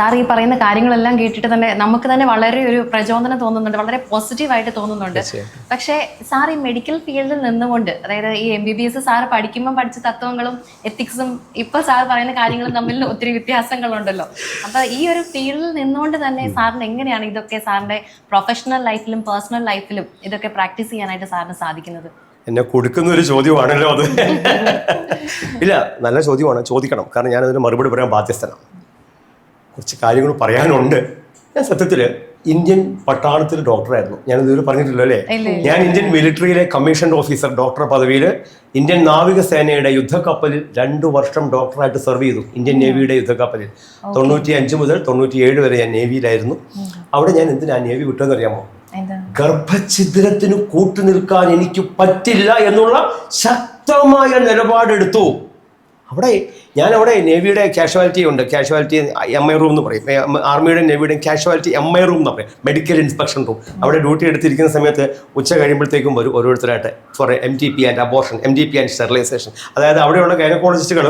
Sir ഈ പറയുന്ന കാര്യങ്ങളെല്ലാം കേട്ടിട്ട് തന്നെ നമുക്ക് തന്നെ വളരെ ഒരു പ്രചോദനം തോന്നുന്നുണ്ട് വളരെ പോസിറ്റീവായിട്ട് തോന്നുന്നുണ്ട്. പക്ഷേ സാർ ഈ മെഡിക്കൽ ഫീൽഡിൽ നിന്നുകൊണ്ട് അതായത് ഈ M B B S sir പഠിക്കുമ്പോൾ പഠിച്ച തത്വങ്ങളും എത്തിക്സും ഇപ്പൊ സാർ പറയുന്ന കാര്യങ്ങളും തമ്മിൽ ഒത്തിരി വ്യത്യാസങ്ങളുണ്ടല്ലോ. അപ്പൊ ഈ ഒരു ഫീൽഡിൽ നിന്നുകൊണ്ട് തന്നെ സാറിന് എങ്ങനെയാണ് ഇതൊക്കെ സാറിന്റെ പ്രൊഫഷണൽ ലൈഫിലും പേഴ്സണൽ ലൈഫിലും ഇതൊക്കെ പ്രാക്ടീസ് ചെയ്യാനായിട്ട് സാറിന് സാധിക്കുന്നത്? എന്നെ കൊടുക്കുന്ന ഒരു ചോദ്യമാണല്ലോ അത്. ഇല്ല നല്ല ചോദ്യമാണ്. ചോദിക്കണം. കാരണം ഞാൻ അതിന് മറുപടി പറയാൻ ബാധ്യസ്ഥനാണ്. കുറച്ച് കാര്യങ്ങൾ പറയാനുണ്ട്. ഞാൻ സത്യത്തിൽ ഇന്ത്യൻ പട്ടാളത്തിൽ ഡോക്ടറായിരുന്നു. ഞാൻ ഇതുവരെ പറഞ്ഞിട്ടില്ല അല്ലേ? ഞാൻ ഇന്ത്യൻ മിലിറ്ററിയിലെ കമ്മീഷൻഡ് ഓഫീസർ ഡോക്ടർ പദവിയിൽ ഇന്ത്യൻ നാവികസേനയുടെ യുദ്ധക്കപ്പലിൽ രണ്ടു വർഷം ഡോക്ടറായിട്ട് സെർവ് ചെയ്തു. ഇന്ത്യൻ നേവിയുടെ യുദ്ധക്കപ്പലിൽ. തൊണ്ണൂറ്റി അഞ്ച് മുതൽ തൊണ്ണൂറ്റി ഏഴ് വരെ ഞാൻ നേവിയിലായിരുന്നു. അവിടെ ഞാൻ എന്തിനാ നേവി വിട്ടതെന്ന് അറിയാമോ? ഗർഭഛിദ്രത്തിന് കൂട്ടുനിൽക്കാൻ എനിക്ക് പറ്റില്ല എന്നുള്ള ശക്തമായ നിലപാടെടുത്തു. അവിടെ ഞാൻ അവിടെ നേവിയുടെ കാഷ്വാലിറ്റി ഉണ്ട്. കാഷ്വാലിറ്റി എം ഐ റൂം എന്ന് പറയും. ആർമിയുടെ നേവിയുടെ കാഷ്വാലിറ്റി എം ഐ റൂം എന്ന് പറയും. മെഡിക്കൽ ഇൻസ്പെക്ഷൻ റൂം അവിടെ ഡ്യൂട്ടി എടുത്തിരിക്കുന്ന സമയത്ത് ഉച്ച കഴിയുമ്പോഴത്തേക്കും വരും ഓരോരുത്തരായിട്ട് for M T P and abortion M T P and sterilisation അതായത് അവിടെയുള്ള ഗൈനക്കോളജിസ്റ്റുകൾ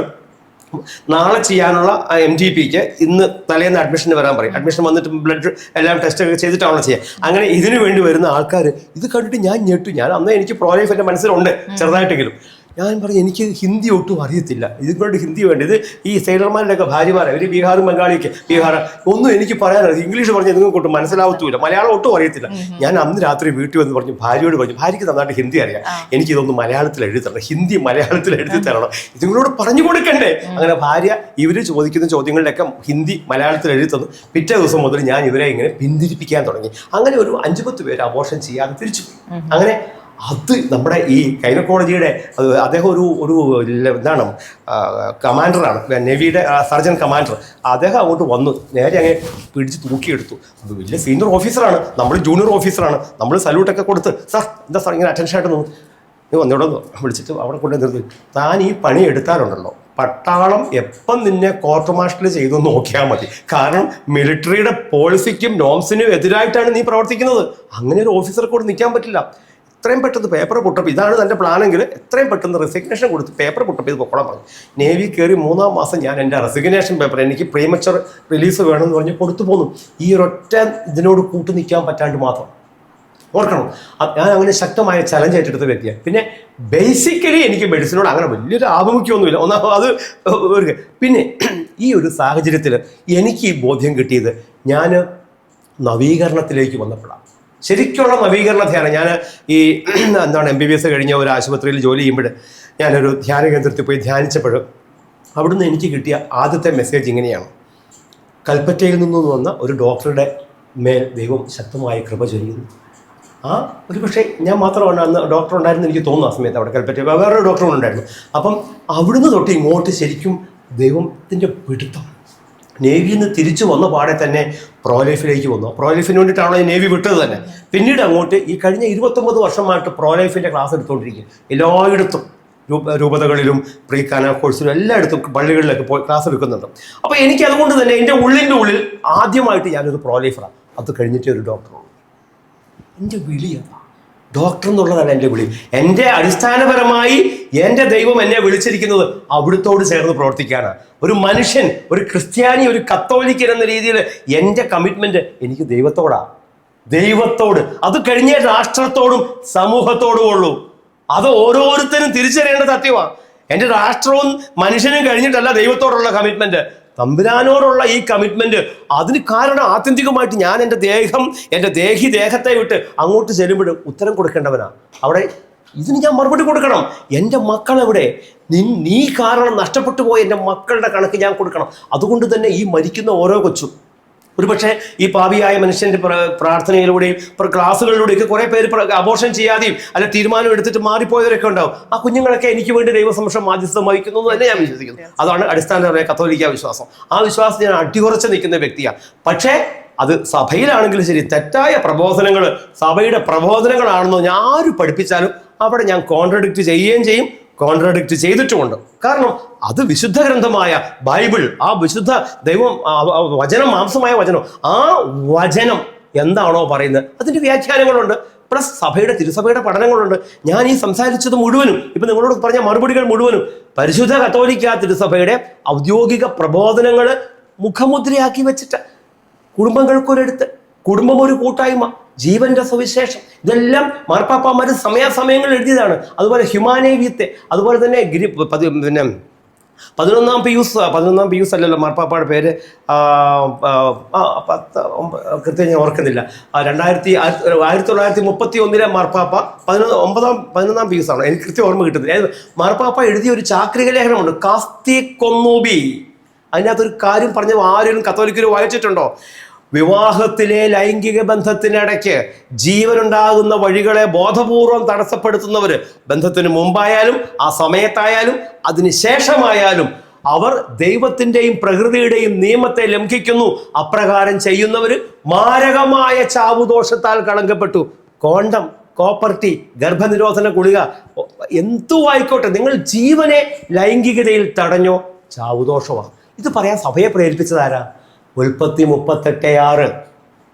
നാളെ ചെയ്യാനുള്ള എം ടി പിക്ക് ഇന്ന് തലേന്ന് അഡ്മിഷന് വരാൻ പറയും. അഡ്മിഷൻ വന്നിട്ട് ബ്ലഡ് എല്ലാം ടെസ്റ്റ് ഒക്കെ ചെയ്തിട്ടാണല്ലോ ചെയ്യുക അങ്ങനെ ഇതിനു വേണ്ടി വരുന്ന ആൾക്കാർ ഇത് കണ്ടിട്ട് ഞാൻ ഞെട്ടു. ഞാൻ അന്ന് എനിക്ക് പ്രോലൈഫ് എന്റെ മനസ്സിലുണ്ട് ചെറുതായിട്ടെങ്കിലും. ഞാൻ പറഞ്ഞു എനിക്ക് ഹിന്ദി ഒട്ടും അറിയത്തില്ല. ഇതുകൊണ്ട് ഹിന്ദി വേണ്ടത് ഈ സൈലർമാരുടെയൊക്കെ ഭാര്യമാരെ. ഒരു ബീഹാറും ബംഗാളിയൊക്കെ. ബീഹാർ ഒന്നും എനിക്ക് പറയാനറിയാം ഇംഗ്ലീഷ് പറഞ്ഞാൽ നിങ്ങൾക്ക് ഒട്ടും മനസ്സിലാവത്തുമില്ല മലയാളം ഒട്ടും അറിയത്തില്ല. ഞാൻ അന്ന് രാത്രി വീട്ടിൽ വന്ന് പറഞ്ഞു ഭാര്യയോട് പറഞ്ഞു ഭാര്യയ്ക്ക് നന്നായിട്ട് ഹിന്ദി അറിയാം. എനിക്ക് ഇതൊന്ന് മലയാളത്തിൽ എഴുതി തരണം. ഹിന്ദി മലയാളത്തിൽ എഴുതി തരണം. ഇതുങ്ങളോട് പറഞ്ഞു കൊടുക്കണ്ടേ? അങ്ങനെ ഭാര്യ ഇവർ ചോദിക്കുന്ന ചോദ്യങ്ങളുടെയൊക്കെ ഹിന്ദി മലയാളത്തിൽ എഴുതി തന്നു പിറ്റേ ദിവസം മുതൽ ഞാൻ ഇവരെ ഇങ്ങനെ പിന്തിരിപ്പിക്കാൻ തുടങ്ങി. അങ്ങനെ ഒരു അഞ്ചു പത്ത് പേര് അബോഷൻ ചെയ്യാതെ തിരിച്ചു അങ്ങനെ അത് നമ്മുടെ ഈ ഗൈനക്കോളജിയുടെ അത് അദ്ദേഹം ഒരു ഒരു എന്താണ് കമാൻഡറാണ്. നേവിയുടെ സർജൻ കമാൻഡർ. അദ്ദേഹം അങ്ങോട്ട് വന്നു. നേരെ അങ്ങ് പിടിച്ച് തൂക്കിയെടുത്തു. വലിയ സീനിയർ ഓഫീസറാണ്. നമ്മൾ ജൂനിയർ ഓഫീസറാണ്. നമ്മൾ സല്യൂട്ടൊക്കെ കൊടുത്ത് സാർ എന്താ സാർ ഇങ്ങനെ അറ്റൻഷൻ ആയിട്ട് നോക്കും നീ വന്നിവിടെ വിളിച്ചിട്ട് അവിടെ കൊണ്ടു നിർത്തി. താൻ ഈ പണി എടുത്താലുണ്ടല്ലോ. പട്ടാളം എപ്പം നിന്നെ കോർട്ട് മാർഷൽ ചെയ്തു നോക്കിയാൽ മതി. കാരണം മിലിറ്ററിയുടെ പോളിസിക്കും നോംസിനും എതിരായിട്ടാണ് നീ പ്രവർത്തിക്കുന്നത്. അങ്ങനെ ഒരു ഓഫീസർക്ക് കൂടെ നിൽക്കാൻ പറ്റില്ല. എത്രയും പെട്ടെന്ന് പേപ്പർ പൊട്ടപ്പ് ഇതാണ് തന്റെ പ്ലാനെങ്കിൽ എത്രയും പെട്ടെന്ന് റെസിഗ്നേഷൻ കൊടുത്ത് പേപ്പർ പൊട്ടപ്പ് ചെയ്ത് പൊക്കോളാൻ പറഞ്ഞു. നേവി കയറി മൂന്നാം മാസം ഞാൻ എന്റെ റെസിഗ്നേഷൻ പേപ്പർ എനിക്ക് പ്രീമച്ചർ റിലീസ് വേണമെന്ന് പറഞ്ഞ് കൊടുത്തു പോന്നു. ഈ ഒരൊറ്റ ഇതിനോട് കൂട്ടു നിൽക്കാൻ പറ്റാണ്ട് മാത്രം. ഓർക്കണം. ഞാൻ അങ്ങനെ ശക്തമായ ചലഞ്ച് ഏറ്റെടുത്ത് വ്യക്തിയാണ്. പിന്നെ ബേസിക്കലി എനിക്ക് മെഡിസിനോട് അങ്ങനെ വലിയൊരു ആഭിമുഖ്യമൊന്നുമില്ല. ഒന്നാമത് അത് പിന്നെ ഈ ഒരു സാഹചര്യത്തിൽ എനിക്ക് ഈ ബോധ്യം കിട്ടിയത് ഞാൻ നവീകരണത്തിലേക്ക് വന്നപ്പോഴാണ് ശരിക്കുള്ള നവീകരണ ധ്യാനം. ഞാൻ ഈ എന്താണ് എം ബി ബി എസ് കഴിഞ്ഞ ഒരു ആശുപത്രിയിൽ ജോലി ചെയ്യുമ്പോൾ ഞാനൊരു ധ്യാന കേന്ദ്രത്തിൽ പോയി ധ്യാനിച്ചപ്പോൾ അവിടുന്ന് എനിക്ക് കിട്ടിയ ആദ്യത്തെ മെസ്സേജ് ഇങ്ങനെയാണ്. കൽപ്പറ്റയിൽ നിന്നും വന്ന ഒരു ഡോക്ടറുടെ മേൽ ദൈവം ശക്തമായി കൃപ ചൊരിയുന്നു. ആ ഒരു പക്ഷേ ഞാൻ മാത്രമാണ് അന്ന് ഡോക്ടർ ഉണ്ടായിരുന്നു എനിക്ക് തോന്നുന്നു ആ സമയത്ത് അവിടെ കൽപ്പറ്റ വേറൊരു ഡോക്ടറും ഉണ്ടായിരുന്നു. അപ്പം അവിടുന്ന് തൊട്ട് ഇങ്ങോട്ട് ശരിക്കും ദൈവത്തിന്റെ പിടുത്തം. നേവിയിൽ നിന്ന് തിരിച്ചു വന്ന പാടെ തന്നെ പ്രോലൈഫിലേക്ക് വന്നു. പ്രോലൈഫിന് വേണ്ടിയിട്ടാണോ ഈ നേവി വിട്ടത് തന്നെ? പിന്നീട് അങ്ങോട്ട് ഈ കഴിഞ്ഞ ഇരുപത്തൊമ്പത് വർഷമായിട്ട് പ്രോലൈഫിന്റെ ക്ലാസ് എടുത്തുകൊണ്ടിരിക്കും എല്ലായിടത്തും രൂപ രൂപതകളിലും പ്രീ കാന കോഴ്സിലും എല്ലായിടത്തും പള്ളികളിലൊക്കെ പോയി ക്ലാസ് എടുക്കുന്നുണ്ട്. അപ്പോൾ എനിക്ക് അതുകൊണ്ട് തന്നെ എന്റെ ഉള്ളിന്റെ ഉള്ളിൽ ആദ്യമായിട്ട് ഞാനൊരു പ്രോലൈഫറാണ് അത് കഴിഞ്ഞിട്ടേ ഒരു ഡോക്ടറാണ് എന്റെ വിളി അതാ. ഡോക്ടർ എന്നുള്ളതാണ് എന്റെ വിളി. എന്റെ അടിസ്ഥാനപരമായി എന്റെ ദൈവം എന്നെ വിളിച്ചിരിക്കുന്നത് അവിടുത്തോട് ചേർന്ന് പ്രവർത്തിക്കാനാണ്. ഒരു മനുഷ്യൻ ഒരു ക്രിസ്ത്യാനി ഒരു കത്തോലിക്കൻ എന്ന രീതിയിൽ എന്റെ കമ്മിറ്റ്മെന്റ് എനിക്ക് ദൈവത്തോടാണ് ദൈവത്തോട്. അത് കഴിഞ്ഞേ രാഷ്ട്രത്തോടും സമൂഹത്തോടും ഉള്ളൂ. അത് ഓരോരുത്തരും തിരിച്ചറിയേണ്ട സത്യമാണ് എന്റെ രാഷ്ട്രവും മനുഷ്യനും കഴിഞ്ഞിട്ടല്ല ദൈവത്തോടുള്ള കമ്മിറ്റ്മെന്റ് തമ്പുരാനോടുള്ള ഈ കമ്മിറ്റ്മെന്റ് അതിന് കാരണം ആത്യന്തികമായിട്ട് ഞാൻ എന്റെ ദേഹം എന്റെ ദേഹി ദേഹത്തെ വിട്ട് അങ്ങോട്ട് ചെല്ലുമ്പോൾ ഉത്തരം കൊടുക്കേണ്ടവനാണ് അവിടെ ഇതിന് ഞാൻ മറുപടി കൊടുക്കണം. എന്റെ മക്കൾ എവിടെ നിൻ നീ കാരണം നഷ്ടപ്പെട്ടു പോയ എന്റെ മക്കളുടെ കണക്ക് ഞാൻ കൊടുക്കണം. അതുകൊണ്ട് തന്നെ ഈ മരിക്കുന്ന ഓരോ കൊച്ചും ഒരുപക്ഷെ ഈ പാപിയായ മനുഷ്യന്റെ പ്ര- പ്രാർത്ഥനയിലൂടെയും പ്ര- ക്ലാസ്സുകളിലൂടെയൊക്കെ കുറെ പേര് അബോർഷൻ ചെയ്യാതെയും അല്ല തീരുമാനം എടുത്തിട്ട് മാറിപ്പോയവരൊക്കെ ഉണ്ടാവും. ആ കുഞ്ഞുങ്ങളൊക്കെ എനിക്ക് വേണ്ടി ദൈവസംരക്ഷണം മാധ്യസ്ഥം വഹിക്കുന്നു എന്ന് തന്നെ ഞാൻ വിശ്വസിക്കുന്നു. അതാണ് അടിസ്ഥാനപരമായ കത്തോലിക്ക വിശ്വാസം. ആ വിശ്വാസം ഞാൻ അടിയുറച്ച് നിൽക്കുന്ന വ്യക്തിയാണ് പക്ഷേ അത് സഭയിലാണെങ്കിലും ശരി തെറ്റായ പ്രബോധനങ്ങൾ സഭയുടെ പ്രബോധനങ്ങളാണെന്നോ ഞാൻ ആര് പഠിപ്പിച്ചാലും അവിടെ ഞാൻ കോൺട്രഡിക്റ്റ് ചെയ്യുകയും ചെയ്യും. കോൺട്രഡിക്റ്റ് ചെയ്തിട്ടുമുണ്ട്. കാരണം അത് വിശുദ്ധ ഗ്രന്ഥമായ ബൈബിൾ ആ വിശുദ്ധ ദൈവം വചനം മാംസമായ വചനം ആ വചനം എന്താണോ പറയുന്നത് അതിന്റെ വ്യാഖ്യാനങ്ങളുണ്ട്. പ്ലസ് സഭയുടെ തിരുസഭയുടെ പഠനങ്ങളുണ്ട്. ഞാൻ ഈ സംസാരിച്ചത് മുഴുവനും ഇപ്പം നിങ്ങളോട് പറഞ്ഞ മറുപടികൾ മുഴുവനും പരിശുദ്ധ കത്തോലിക്ക തിരുസഭയുടെ ഔദ്യോഗിക പ്രബോധനങ്ങൾ മുഖമുദ്രയാക്കി വെച്ചിട്ട് കുടുംബങ്ങൾക്കൊരെടുത്ത് കുടുംബം ഒരു കൂട്ടായ്മ. ജീവന്റെ സുവിശേഷം. ഇതെല്ലാം മാർപ്പാപ്പാമാർ സമയാസമയങ്ങളിൽ എഴുതിയതാണ്. അതുപോലെ ഹ്യുമാനേവിയത്തെ അതുപോലെ തന്നെ ഗിരി പിന്നെ പതിനൊന്നാം പിയൂസ് പതിനൊന്നാം പിയൂസ് അല്ലല്ലോ മാർപ്പാപ്പയുടെ പേര്. പത്ത് കൃത്യം ഞാൻ ഓർക്കുന്നില്ല. രണ്ടായിരത്തി ആയിരത്തി തൊള്ളായിരത്തി മുപ്പത്തി ഒന്നിലെ മാർപ്പാപ്പ പതിനൊന്ന് ഒമ്പതാം പതിനൊന്നാം പിയൂസാണ്. എനിക്ക് കൃത്യം ഓർമ്മ കിട്ടുന്നില്ല. മാർപ്പാപ്പ എഴുതിയ ഒരു ചാക്രിക ലേഖനമുണ്ട് കാസ്തി കൊന്നൂബി. അതിനകത്തൊരു കാര്യം പറഞ്ഞ ആരും കത്തോലിക്കര് വായിച്ചിട്ടുണ്ടോ? വിവാഹത്തിലെ ലൈംഗിക ബന്ധത്തിനിടയ്ക്ക് ജീവനുണ്ടാകുന്ന വഴികളെ ബോധപൂർവം തടസ്സപ്പെടുത്തുന്നവർ ബന്ധത്തിന് മുമ്പായാലും ആ സമയത്തായാലും അതിനുശേഷമായാലും അവർ ദൈവത്തിന്റെയും പ്രകൃതിയുടെയും നിയമത്തെ ലംഘിക്കുന്നു. അപ്രകാരം ചെയ്യുന്നവർ മാരകമായ ചാവുദോഷത്താൽ കളങ്കപ്പെട്ടു. കോണ്ടം കോപ്പർട്ടി ഗർഭനിരോധന ഗുളിക എന്തോ ആയിക്കോട്ടെ നിങ്ങൾ ജീവനെ ലൈംഗികതയിൽ തടഞ്ഞോ ചാവുദോഷമാണ് ഇത് പറയാൻ സഭയെ പ്രേരിപ്പിച്ചതാരാ ഉൽപ്പത്തി മുപ്പത്തെട്ട് ആറ്.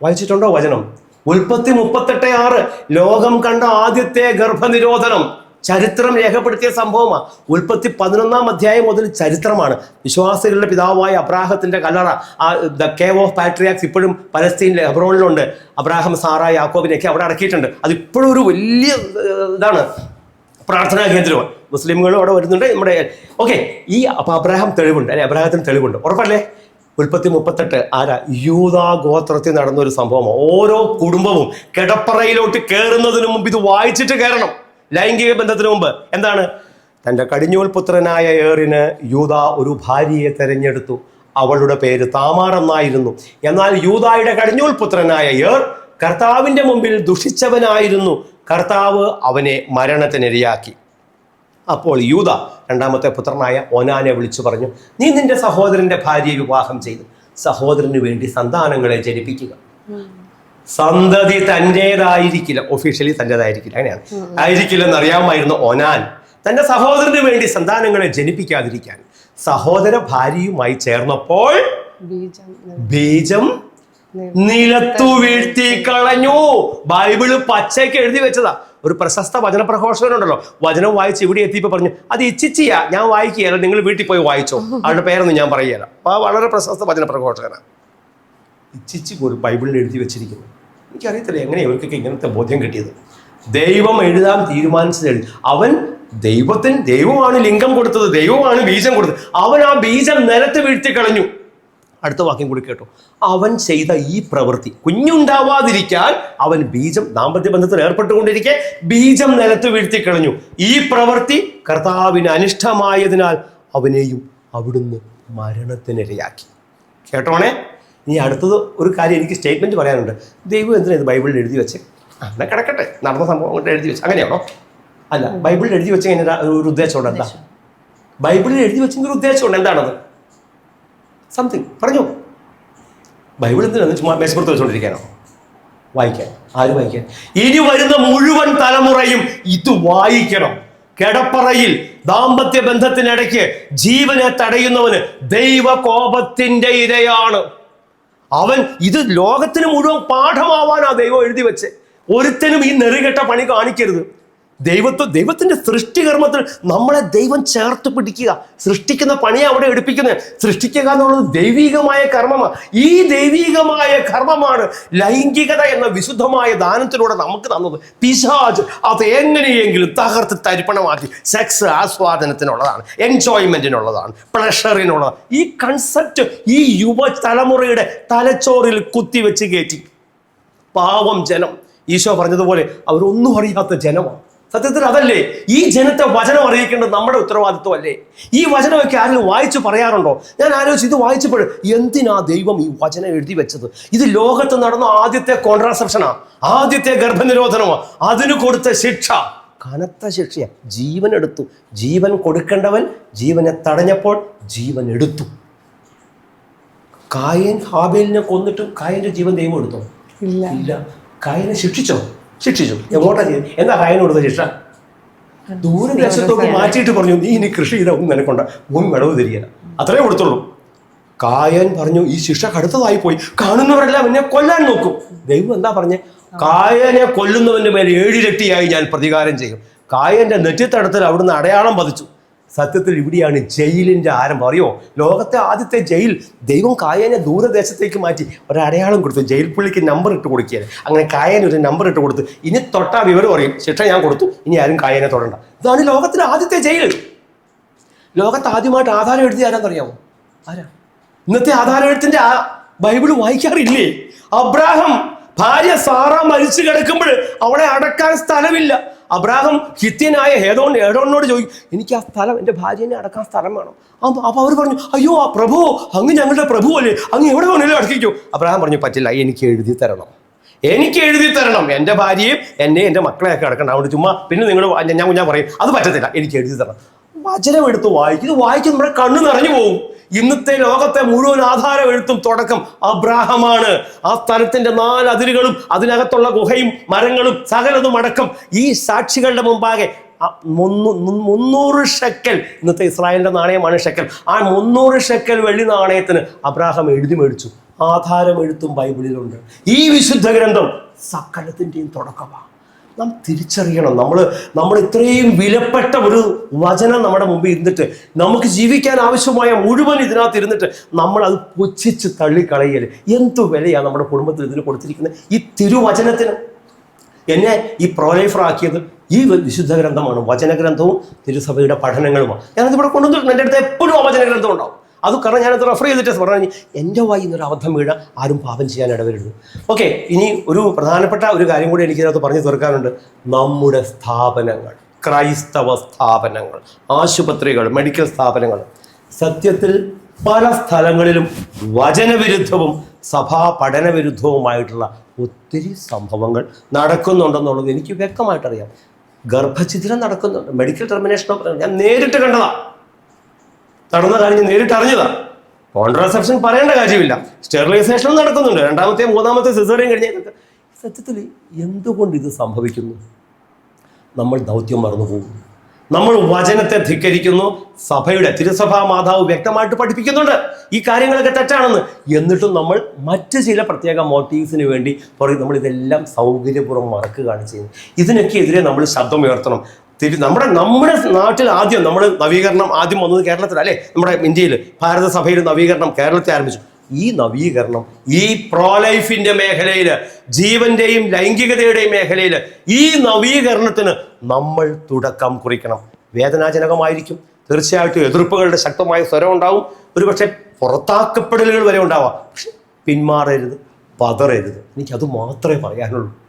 വായിച്ചിട്ടുണ്ടോ വചനം? ഉൽപ്പത്തി മുപ്പത്തെട്ട് ആറ്. ലോകം കണ്ട ആദ്യത്തെ ഗർഭനിരോധനം. ചരിത്രം രേഖപ്പെടുത്തിയ സംഭവമാണ് ഉൽപ്പത്തി പതിനൊന്നാം അധ്യായം മുതൽ ചരിത്രമാണ്. വിശ്വാസികളുടെ പിതാവായ അബ്രാഹത്തിന്റെ കല്ലറ. ആ ദ കേവ് ഓഫ് പാട്രിയാക്സ് ഇപ്പോഴും പലസ്തീനിലെ ഹെബ്രോണിലുണ്ട്. അബ്രാഹം സാറ യാക്കോബിനെയൊക്കെ അവിടെ അടക്കിയിട്ടുണ്ട്. അതിപ്പോഴും ഒരു വലിയ ഇതാണ് പ്രാർത്ഥനാ കേന്ദ്രമാണ് മുസ്ലിമുകളും അവിടെ വരുന്നുണ്ട്. നമ്മുടെ ഓക്കെ ഈ അപ്പൊ അബ്രാഹം തെളിവുണ്ട് അല്ലെ? അബ്രാഹത്തിന് തെളിവുണ്ട്. ഉറപ്പല്ലേ? ഉൽപ്പത്തി മുപ്പത്തെട്ട്. ആരാ? യൂതാ ഗോത്രത്തിൽ നടന്ന ഒരു സംഭവമാണ്. ഓരോ കുടുംബവും കിടപ്പറയിലോട്ട് കയറുന്നതിന് മുമ്പ് ഇത് വായിച്ചിട്ട് കയറണം ലൈംഗിക ബന്ധത്തിന് മുമ്പ്. എന്താണ്? തന്റെ കടിഞ്ഞൂൽ പുത്രനായ ഏറിന് യൂത ഒരു ഭാര്യയെ തെരഞ്ഞെടുത്തു. അവളുടെ പേര് താമാർ എന്നായിരുന്നു. എന്നാൽ യൂതായുടെ കടിഞ്ഞൂൽ പുത്രനായ ഏർ കർത്താവിന്റെ മുമ്പിൽ ദുഷിച്ചവനായിരുന്നു. കർത്താവ് അവനെ മരണത്തിനിരയാക്കി. അപ്പോൾ യൂത രണ്ടാമത്തെ പുത്രനായ ഒനാനെ വിളിച്ചു പറഞ്ഞു നീ നിന്റെ സഹോദരന്റെ ഭാര്യയെ വിവാഹം ചെയ്തു സഹോദരന് വേണ്ടി സന്താനങ്ങളെ ജനിപ്പിക്കുക. സന്തതി തന്റേതായിരിക്കില്ല ഒഫീഷ്യലി തന്റേതായിരിക്കില്ല അങ്ങനെയാണ്. ആയിരിക്കില്ലെന്ന് അറിയാമായിരുന്നു ഒനാൻ. തന്റെ സഹോദരന് വേണ്ടി സന്താനങ്ങളെ ജനിപ്പിക്കാതിരിക്കാൻ സഹോദര ഭാര്യയുമായി ചേർന്നപ്പോൾ ബീജം നിലത്തു വീഴ്ത്തി കളഞ്ഞു ബൈബിൾ പച്ചയ്ക്ക് എഴുതി വെച്ചതാ. ഒരു പ്രശസ്ത വചന പ്രഘോഷകനുണ്ടല്ലോ വചനം വായിച്ച് ഇവിടെ എത്തിയപ്പോൾ പറഞ്ഞു അത് ഇച്ചിച്ചിയാ ഞാൻ വായിക്കുകയല്ല നിങ്ങൾ വീട്ടിൽ പോയി വായിച്ചോ. അവരുടെ പേരൊന്നും ഞാൻ പറയുകയല്ല. അപ്പൊ ആ വളരെ പ്രശസ്ത വചന പ്രഘോഷകനാണ് ഇച്ചിച്ചി ഒരു ബൈബിളിൽ എഴുതി വെച്ചിരിക്കുന്നു. എനിക്കറിയത്തില്ല എങ്ങനെ ഇവർക്കൊക്കെ ഇങ്ങനത്തെ ബോധ്യം കിട്ടിയത്. ദൈവം എഴുതാൻ തീരുമാനിച്ചത് അവൻ ദൈവത്തിന് ദൈവമാണ് ലിംഗം കൊടുത്തത് ദൈവമാണ് ബീജം കൊടുത്തത്. അവൻ ആ ബീജം നിലത്ത് വീഴ്ത്തി കളഞ്ഞു അടുത്ത വാക്യം കൂടി കേട്ടോ. അവൻ ചെയ്ത ഈ പ്രവൃത്തി. കുഞ്ഞുണ്ടാവാതിരിക്കാൻ അവൻ ബീജം ദാമ്പത്യ ബന്ധത്തിൽ ഏർപ്പെട്ടുകൊണ്ടിരിക്കെ ബീജം നിലത്ത് വീഴ്ത്തി കളഞ്ഞു. ഈ പ്രവൃത്തി കർത്താവിന് അനിഷ്ടമായതിനാൽ അവനെയും അവിടുന്ന് മരണത്തിനിരയാക്കി. കേട്ടോണേ? ഇനി അടുത്തത് ഒരു കാര്യം എനിക്ക് സ്റ്റേറ്റ്മെന്റ് പറയാനുണ്ട്. ദൈവം എന്തിനാ ഇത് ബൈബിളിൽ എഴുതി വെച്ച്? അങ്ങനെ കിടക്കട്ടെ. നടന്ന സംഭവം കൊണ്ട് എഴുതി വെച്ച്. അങ്ങനെയാണോ? അല്ല ബൈബിളിൽ എഴുതി വെച്ച് കഴിഞ്ഞാൽ ഒരു ഉദ്ദേശമുണ്ട്. എന്താ? ബൈബിളിൽ എഴുതി വെച്ചെങ്കിൽ ഒരു ഉദ്ദേശമുണ്ട്. എന്താണത്? സംതിങ് പറഞ്ഞു. ബൈബിൾ എന്തിനാണ് ചുമ്മാ മേശപ്പുറത്ത് വെച്ചുകൊണ്ടിരിക്കാനോ വായിക്കാൻ. ആര് വായിക്കാൻ? ഇനി വരുന്ന മുഴുവൻ തലമുറയും ഇത് വായിക്കണം. കിടപ്പറയിൽ ദാമ്പത്യ ബന്ധത്തിനിടയ്ക്ക് ജീവനെ തടയുന്നവന് ദൈവകോപത്തിന്റെ ഇരയാണ്. അവൻ ഇത് ലോകത്തിന് മുഴുവൻ പാഠമാവാനാ ദൈവം എഴുതി വെച്ച്. ഒരുത്തനും ഈ നെറികെട്ട പണി കാണിക്കരുത്. ദൈവത്വ ദൈവത്തിന്റെ സൃഷ്ടികർമ്മത്തിൽ നമ്മളെ ദൈവം ചേർത്ത് പിടിക്കുക. സൃഷ്ടിക്കുന്ന പണിയെ അവിടെ എടുപ്പിക്കുന്നത്. സൃഷ്ടിക്കുക എന്നുള്ളത് ദൈവികമായ കർമ്മമാണ് ഈ ദൈവികമായ കർമ്മമാണ് ലൈംഗികത എന്ന വിശുദ്ധമായ ദാനത്തിലൂടെ നമുക്ക് തന്നത്. പിശാജ് അത് എങ്ങനെയെങ്കിലും തകർത്ത് തരിപ്പണമാക്കി. സെക്സ് ആസ്വാദനത്തിനുള്ളതാണ്. എൻജോയ്മെന്റിനുള്ളതാണ്. പ്ലഷറിനുള്ളതാണ് ഈ കൺസെപ്റ്റ് ഈ യുവതലമുറയുടെ തലച്ചോറിൽ കുത്തിവെച്ച് കയറ്റി. പാവം ജനം. ഈശോ പറഞ്ഞതുപോലെ അവരൊന്നും അറിയാത്ത ജനമാണ്. സത്യത്തിൽ അതല്ലേ? ഈ ജനത്തെ വചനം അറിയിക്കേണ്ടത് നമ്മുടെ ഉത്തരവാദിത്വമല്ലേ? ഈ വചനമൊക്കെ ആരും വായിച്ചു പറയാറുണ്ടോ? ഞാൻ ആലോചിച്ച് ഇത് വായിച്ചപ്പോൾ എന്തിനാ ദൈവം ഈ വചനം എഴുതി വെച്ചത്? ഇത് ലോകത്ത് നടന്ന ആദ്യത്തെ കോൺട്രാസെപ്ഷനാ. ആദ്യത്തെ ഗർഭനിരോധനമാ. അതിന് കൊടുത്ത ശിക്ഷ. കനത്ത ശിക്ഷയാ. ജീവൻ എടുത്തു. ജീവൻ കൊടുക്കേണ്ടവൻ ജീവനെ തടഞ്ഞപ്പോൾ ജീവൻ എടുത്തു. കായൻ ഹാബേലിനെ കൊന്നിട്ടും കായന്റെ ജീവൻ ദൈവം എടുത്തോ? ഇല്ല. ഇല്ല. കായനെ ശിക്ഷിച്ചോ? ശിക്ഷിച്ചു. എങ്ങോട്ടാ ചെയ്ത് എന്താ കായന് കൊടുത്ത ശിക്ഷ? ദൂരദേശത്തൊക്കെ മാറ്റിയിട്ട് പറഞ്ഞു നീ ഇനി കൃഷി ചെയ്ത ഒന്നും നിനക്കൊണ്ട. ഒന്നും വിളവ് തരികയില്ല അത്രേ കൊടുത്തുള്ളൂ. കായൻ പറഞ്ഞു ഈ ശിക്ഷ കടുത്തതായി പോയി. കാണുന്നവരെല്ലാം എന്നെ കൊല്ലാൻ നോക്കും. ദൈവം എന്താ പറഞ്ഞേ? കായനെ കൊല്ലുന്നവന്റെ മേലെ ഏഴിരട്ടിയായി ഞാൻ പ്രതികാരം ചെയ്യും. കായന്റെ നെറ്റിത്തടത്തിൽ അവിടുന്ന് അടയാളം പതിച്ചു. സത്യത്തിൽ ഇവിടെയാണ് ജയിലിന്റെ ആരംഭം. അറിയോ? ലോകത്തെ ആദ്യത്തെ ജയിൽ ദൈവം കായനെ ദൂരദേശത്തേക്ക് മാറ്റി ഒരടയാളം കൊടുത്തു. ജയിൽ പുള്ളിക്ക് നമ്പർ ഇട്ട് കൊടുക്കുകയാണ്. അങ്ങനെ കായന് ഒരു നമ്പർ ഇട്ട് കൊടുത്തു ഇനി തൊട്ടാ വിവരം അറിയും. ശിക്ഷ ഞാൻ കൊടുത്തു. ഇനി ആരും കായനെ തൊടണ്ട. ഇതാണ് ലോകത്തിലെ ആദ്യത്തെ ജയിൽ. ലോകത്ത് ആദ്യമായിട്ട് ആധാരം എഴുതി ആരാന്നറിയാമോ ആരാ? ഇന്നത്തെ ആധാരം എഴുത്തിന്റെ ആ ബൈബിൾ വായിക്കാറില്ലേ? അബ്രാഹം ഭാര്യ സാറ മരിച്ചു കിടക്കുമ്പോൾ അവളെ അടക്കാൻ സ്ഥലമില്ല. അബ്രാഹം ഹിത്യനായ ഹേതോൺ ഏടോണിനോട് ചോദിക്കും എനിക്ക് ആ സ്ഥലം എന്റെ ഭാര്യനെ അടക്കാൻ സ്ഥലം വേണം. അപ്പോൾ അപ്പൊ അവർ പറഞ്ഞു അയ്യോ ആ പ്രഭു അങ്ങ് ഞങ്ങളുടെ പ്രഭു അല്ലേ? അങ്ങ് എവിടെ വേണേലും അടക്കിക്കോ. അബ്രാഹം പറഞ്ഞു പറ്റില്ല എനിക്ക് എഴുതി തരണം. എനിക്ക് എഴുതി തരണം. എന്റെ ഭാര്യയും എന്നെ എന്റെ മക്കളെയൊക്കെ അടക്കണം അവിടെ ചുമ്മാ പിന്നെ നിങ്ങൾ ഞാൻ ഞാൻ പറയും അത് പറ്റത്തില്ല എനിക്ക് എഴുതി തരണം. വചനം എടുത്ത് വായിക്കും. ഇത് വായിക്കും നമ്മുടെ കണ്ണ് നിറഞ്ഞു പോകും. ഇന്നത്തെ ലോകത്തെ മുഴുവൻ ആധാരം എഴുത്തും തുടക്കം അബ്രാഹമാണ് ആ സ്ഥലത്തിന്റെ നാല് അതിരുകളും അതിനകത്തുള്ള ഗുഹയും മരങ്ങളും സകലതും അടക്കം ഈ സാക്ഷികളുടെ മുമ്പാകെ മുന്നൂറ് ഷെക്കൽ ഇന്നത്തെ ഇസ്രായേലിന്റെ നാണയമാണ് ഷെക്കൽ. ആ മുന്നൂറ് ഷെക്കൽ വെള്ളി നാണയത്തിന് അബ്രാഹം എഴുതി മേടിച്ചു. ആധാരം എഴുത്തും ബൈബിളിലുണ്ട്. ഈ വിശുദ്ധ ഗ്രന്ഥം സകലത്തിന്റെയും തുടക്കമാണ്. നാം തിരിച്ചറിയണം. നമ്മൾ നമ്മൾ ഇത്രയും വിലപ്പെട്ട ഒരു വചനം നമ്മുടെ മുമ്പിൽ ഇരുന്നിട്ട് നമുക്ക് ജീവിക്കാൻ ആവശ്യമായ മുഴുവൻ ഇതിനകത്ത് ഇരുന്നിട്ട് നമ്മൾ അത് പുച്ഛിച്ച് തള്ളിക്കളയൽ എന്തു വിലയാണ് നമ്മുടെ കുടുംബത്തിൽ ഇതിന് കൊടുത്തിരിക്കുന്നത് ഈ തിരുവചനത്തിന്. എന്നെ ഈ പ്രോലൈഫറാക്കിയത് ഈ വിശുദ്ധ ഗ്രന്ഥമാണ്. വചനഗ്രന്ഥവും തിരുസഭയുടെ പഠനങ്ങളുമാണ്. ഞാനത് ഇവിടെ കൊണ്ടുവന്നിട്ടുണ്ട്. എന്റെ അടുത്ത് എപ്പോഴും ആ വചനഗ്രന്ഥം ഉണ്ടാവും. അത് കാരണം ഞാനത് റെഫർ ചെയ്തിട്ട് പറഞ്ഞു എന്റെ വായി ഇന്നൊരു അബദ്ധം വീഴ ആരും പാപം ചെയ്യാൻ ഇടവരുള്ളൂ ഓക്കെ ഇനി ഒരു പ്രധാനപ്പെട്ട ഒരു കാര്യം കൂടി എനിക്കിതിനകത്ത് പറഞ്ഞു തീർക്കാനുണ്ട്. നമ്മുടെ സ്ഥാപനങ്ങൾ ക്രൈസ്തവ സ്ഥാപനങ്ങൾ ആശുപത്രികൾ മെഡിക്കൽ സ്ഥാപനങ്ങൾ സത്യത്തിൽ പല സ്ഥലങ്ങളിലും വചനവിരുദ്ധവും സഭാ പഠനവിരുദ്ധവുമായിട്ടുള്ള ഒത്തിരി സംഭവങ്ങൾ നടക്കുന്നുണ്ടെന്നുള്ളത് എനിക്ക് വ്യക്തമായിട്ടറിയാം. ഗർഭഛിദ്രം നടക്കുന്നുണ്ട്. മെഡിക്കൽ ടെർമിനേഷൻ ഞാൻ നേരിട്ട് കണ്ടതാ. നടന്ന കാര്യം നേരിട്ട് അറിഞ്ഞതാ. കോൺട്രാസെപ്ഷൻ പറയേണ്ട കാര്യമില്ല. സ്റ്റെറിലൈസേഷൻ നടക്കുന്നുണ്ട് രണ്ടാമത്തെ മൂന്നാമത്തെ സിസേറിയൻ കഴിഞ്ഞ സത്യത്തിൽ എന്തുകൊണ്ട് ഇത് സംഭവിക്കുന്നു? നമ്മൾ ദൗത്യം മറന്നുപോകും നമ്മൾ വചനത്തെ ധിക്കരിക്കുന്നു. സഭയുടെ തിരുസഭാ മാതാവ് വ്യക്തമായിട്ട് പഠിപ്പിക്കുന്നുണ്ട്. ഈ കാര്യങ്ങളൊക്കെ തെറ്റാണെന്ന്. എന്നിട്ടും നമ്മൾ മറ്റ് ചില പ്രത്യേക മോട്ടീവ്സിന് വേണ്ടി പറയും നമ്മൾ ഇതെല്ലാം സൗകര്യപൂർവം മറക്കുകയാണ് ചെയ്യുന്നത്. ഇതിനൊക്കെ എതിരെ നമ്മൾ ശബ്ദം ഉയർത്തണം തിരി നമ്മുടെ നമ്മുടെ നാട്ടിൽ ആദ്യം നമ്മൾ നവീകരണം ആദ്യം വന്നത് കേരളത്തിൽ അല്ലേ? നമ്മുടെ ഇന്ത്യയിൽ ഭാരതസഭയിൽ നവീകരണം കേരളത്തിൽ ആരംഭിച്ചു. ഈ നവീകരണം ഈ പ്രോലൈഫിന്റെ മേഖലയിൽ ജീവന്റെയും ലൈംഗികതയുടെയും മേഖലയിൽ ഈ നവീകരണത്തിന് നമ്മൾ തുടക്കം കുറിക്കണം. വേദനാജനകമായിരിക്കും. തീർച്ചയായിട്ടും എതിർപ്പുകളുടെ ശക്തമായ സ്വരം ഉണ്ടാവും. ഒരുപക്ഷെ പുറത്താക്കപ്പെടലുകൾ വരെ ഉണ്ടാവാം. പക്ഷെ പിന്മാറരുത് പതറരുത്. എനിക്കത് മാത്രമേ പറയാനുള്ളൂ.